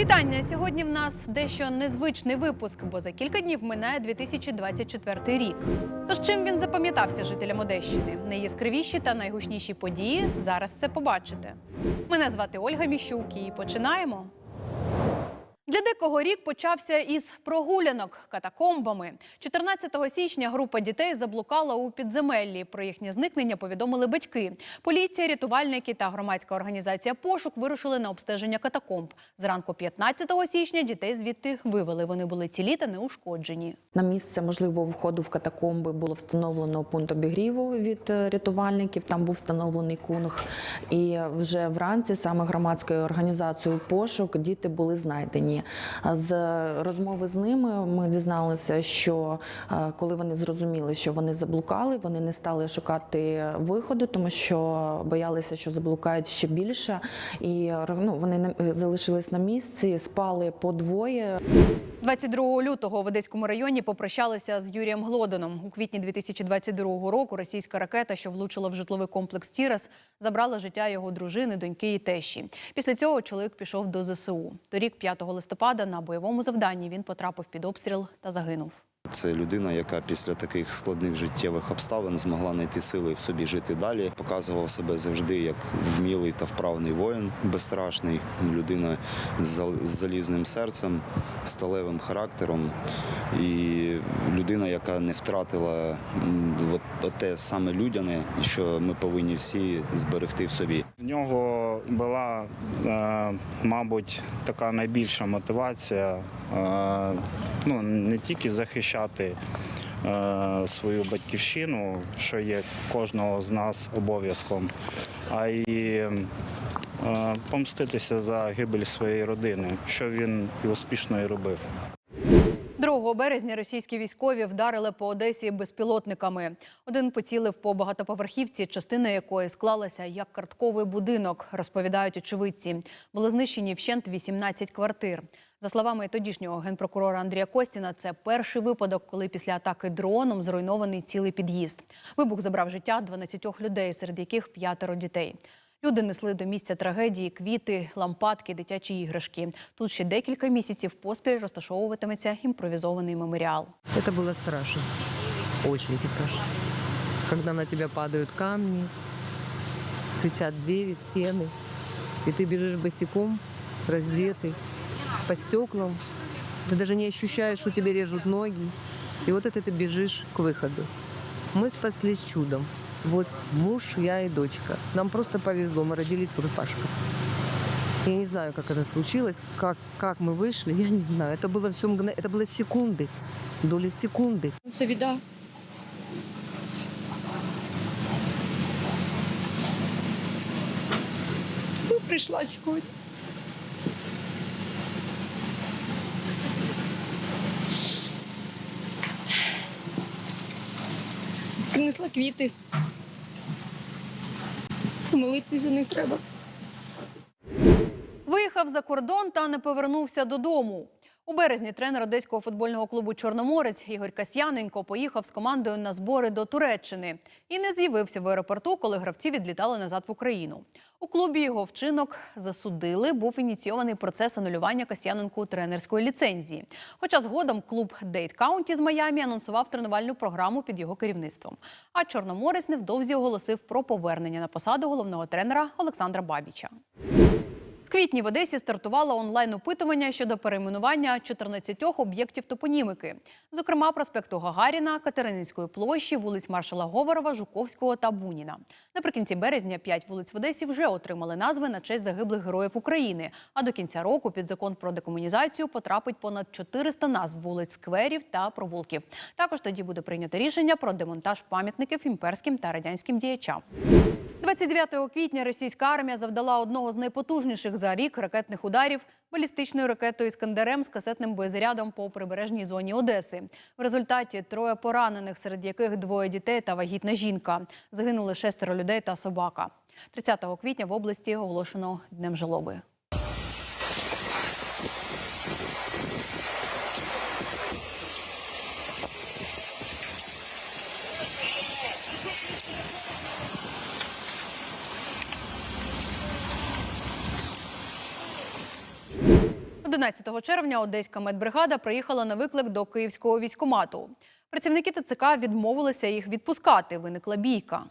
Вітання! Сьогодні в нас дещо незвичний випуск, бо за кілька днів минає 2024 рік. Тож чим він запам'ятався жителям Одещини? Найяскравіші та найгучніші події зараз все побачите. Мене звати Ольга Міщук і починаємо. Для декого рік почався із прогулянок катакомбами. 14 січня група дітей заблукала у підземеллі. Про їхнє зникнення повідомили батьки. Поліція, рятувальники та громадська організація пошук вирушили на обстеження катакомб. Зранку 15 січня дітей звідти вивели. Вони були цілі та неушкоджені. На місце можливого входу в катакомби було встановлено пункт обігріву від е, рятувальників. Там був встановлений кунг. І вже вранці саме громадською організацією пошук діти були знайдені. З розмови з ними ми дізналися, що е, коли вони зрозуміли, що вони заблукали, вони не стали шукати виходу, тому що боялися, що заблукають ще більше. І ну, вони не- залишились на місці, спали по двоє. 22 лютого в Одеському районі попрощалися з Юрієм Глодоном. У квітні 2022 року російська ракета, що влучила в житловий комплекс Тірас, забрала життя його дружини, доньки і тещі. Після цього чоловік пішов до ЗСУ. Торік, 5 листопада, на бойовому завданні він потрапив під обстріл та загинув. Це людина, яка після таких складних життєвих обставин змогла знайти сили в собі жити далі. Показував себе завжди як вмілий та вправний воїн, безстрашний, людина з залізним серцем, сталевим характером і людина, яка не втратила те саме людяне, що ми повинні всі зберегти в собі. В нього була, е, мабуть, така найбільша мотивація е, ну, не тільки захищати е, свою батьківщину, що є кожного з нас обов'язком, а й е, помститися за гибель своєї родини, що він і успішно і робив. 2 березня російські військові вдарили по Одесі безпілотниками. Один поцілив по багатоповерхівці, частина якої склалася як картковий будинок, розповідають очевидці. Були знищені вщент 18 квартир. За словами тодішнього генпрокурора Андрія Костіна, це перший випадок, коли після атаки дроном зруйнований цілий під'їзд. Вибух забрав життя 12 людей, серед яких п'ятеро дітей. Люди несли до місця трагедії квіти, лампадки, дитячі іграшки. Тут ще декілька місяців поспіль розташовуватиметься імпровізований меморіал. Это было страшно. Очень страшно. Когда на тебя падают камни, кричат двери, стены, и ты бежишь босиком, раздетый, По стеклам. Ты даже не ощущаешь, что тебе режут ноги. И вот это ты бежишь к выходу. Мы спаслись чудом. Вот муж, я и дочка. Нам просто повезло, мы родились в рыбашках. Я не знаю, как это случилось, как, как мы вышли, я не знаю. Это было все мгновенно, это было секунды, доли секунды. Це біда. Ну, прийшла сьогодні. Принесла квіти. Молитві за них треба. Виїхав за кордон та не повернувся додому. У березні тренер одеського футбольного клубу Чорноморець Ігор Касьяненко поїхав з командою на збори до Туреччини і не з'явився в аеропорту, коли гравці відлітали назад в Україну. У клубі його вчинок засудили. Був ініційований процес анулювання Касьяненку тренерської ліцензії. Хоча згодом клуб Дейт Каунті з Майамі анонсував тренувальну програму під його керівництвом. А Чорноморець невдовзі оголосив про повернення на посаду головного тренера Олександра Бабіча. Квітні в Одесі стартувало онлайн-опитування щодо перейменування 14 об'єктів топонімики, зокрема проспекту Гагаріна, Катерининської площі, вулиць маршала Говорова, Жуковського та Буніна. Наприкінці березня п'ять вулиць в Одесі вже отримали назви на честь загиблих героїв України. А до кінця року під закон про декомунізацію потрапить понад 400 назв вулиць, скверів та провулків. Також тоді буде прийнято рішення про демонтаж пам'ятників імперським та радянським діячам. 29 квітня російська армія завдала одного з найпотужніших за рік ракетних ударів балістичною ракетою «Іскандерем» з касетним боєзарядом по прибережній зоні Одеси. В результаті троє поранених, серед яких двоє дітей та вагітна жінка. Загинули шестеро людей та собака. 30 квітня в області оголошено днем жалоби. 11 червня одеська медбригада приїхала на виклик до київського військкомату. Працівники ТЦК відмовилися їх відпускати. Виникла бійка.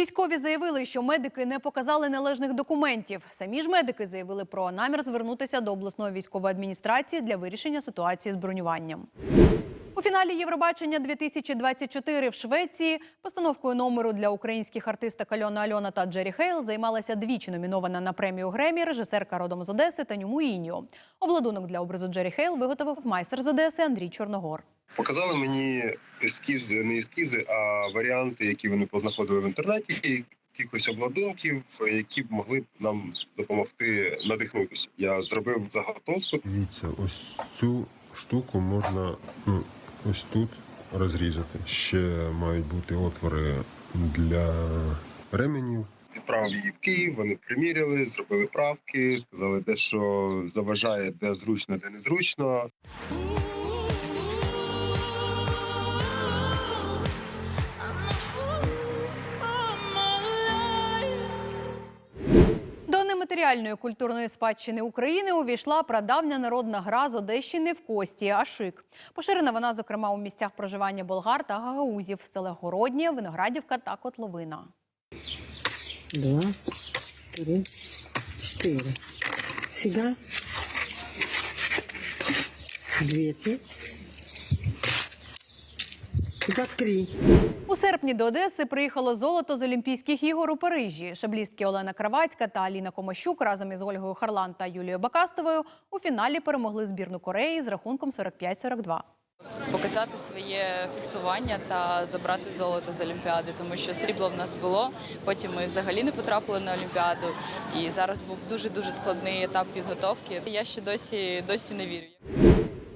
Військові заявили, що медики не показали належних документів. Самі ж медики заявили про намір звернутися до обласної військової адміністрації для вирішення ситуації з бронюванням. У фіналі Євробачення 2024 в Швеції постановкою номеру для українських артисток Альона Альона та Джері Хейл займалася двічі номінована на премію Гремі режисерка родом з Одеси Таню Муїньо. Обладунок для образу Джері Хейл виготовив майстер з Одеси Андрій Чорногор. Показали мені ескізи, не ескізи, а варіанти, які вони познаходили в інтернеті, якихось обладунків, які б могли б нам допомогти надихнутися. Я зробив заготовку. Дивіться, ось цю штуку можна ну, ось тут розрізати. Ще мають бути отвори для ременів. Відправив її в Київ. Вони приміряли, зробили правки, сказали, де що заважає, де зручно, де незручно. До нематеріальної культурної спадщини України увійшла прадавня народна гра з Одещини в Кості Ашик. Поширена вона, зокрема, у місцях проживання болгар та гагаузів селах Городнє, Виноградівка та Котловина. Два, три, четыре. Сега. Две, три. Сега три. У серпні до Одеси приїхало золото з Олімпійських ігор у Парижі. Шаблістки Олена Кравацька та Аліна Комощук разом із Ольгою Харлан та Юлією Бакастовою у фіналі перемогли збірну Кореї з рахунком 45-42. показати своє фехтування та забрати золото з Олімпіади, тому що срібло в нас було. Потім ми взагалі не потрапили на Олімпіаду. І зараз був дуже дуже складний етап підготовки. Я ще досі досі не вірю.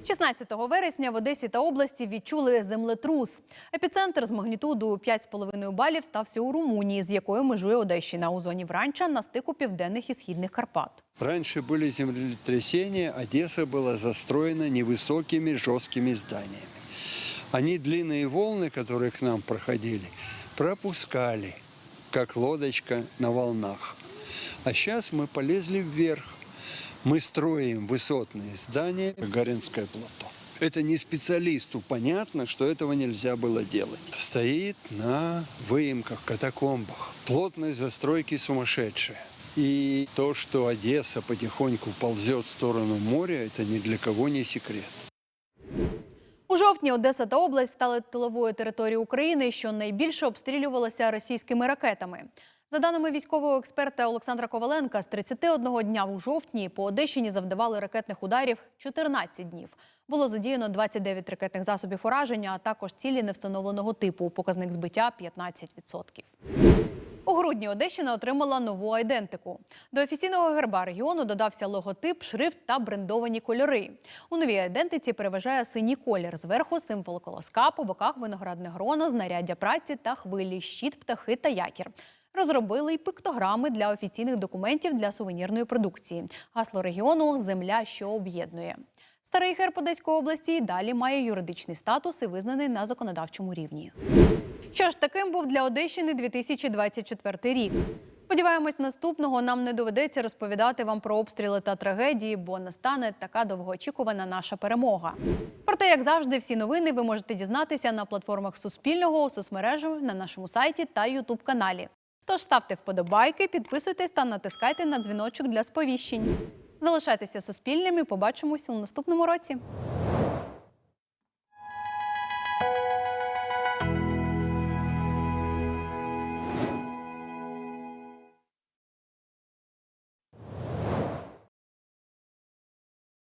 16 вересня в Одесі та області відчули землетрус. Епіцентр з магнітудою 5,5 балів стався у Румунії, з якою межує Одещина у зоні Вранча на стику південних і східних Карпат. Раньше были землетрясения, Одесса была застроена невысокими жесткими зданиями. Они длинные волны, которые к нам проходили, пропускали, как лодочка на волнах. А сейчас мы полезли вверх. Мы строим высотные здания, Гагаринское плато. Это не специалисту понятно, что этого нельзя было делать. Стоит на выемках, катакомбах. Плотность застройки сумасшедшая. И то, что Одесса потихоньку ползет в сторону моря, это ни для кого не секрет. У жовтні Одеса та область стали тиловою територією України, що найбільше обстрілювалася російськими ракетами. За даними військового експерта Олександра Коваленка, з 31 дня у жовтні по Одещині завдавали ракетних ударів 14 днів. Було задіяно 29 ракетних засобів ураження, а також цілі невстановленого типу. Показник збиття 15%. У грудні Одещина отримала нову айдентику. До офіційного герба регіону додався логотип, шрифт та брендовані кольори. У новій айдентиці переважає синій колір. Зверху символ колоска, по боках виноградне гроно, знаряддя праці та хвилі, щит, птахи та якір. Розробили й пиктограми для офіційних документів для сувенірної продукції. Гасло регіону Земля, що об'єднує. Старий герб Одеської області й далі має юридичний статус і визнаний на законодавчому рівні. Що ж, таким був для Одещини 2024 рік. Сподіваємось, наступного нам не доведеться розповідати вам про обстріли та трагедії, бо настане така довгоочікувана наша перемога. Проте, як завжди, всі новини ви можете дізнатися на платформах Суспільного, у соцмережах, на нашому сайті та Ютуб каналі. Тож ставте вподобайки, підписуйтесь та натискайте на дзвіночок для сповіщень. Залишайтеся суспільними. Побачимось у наступному році.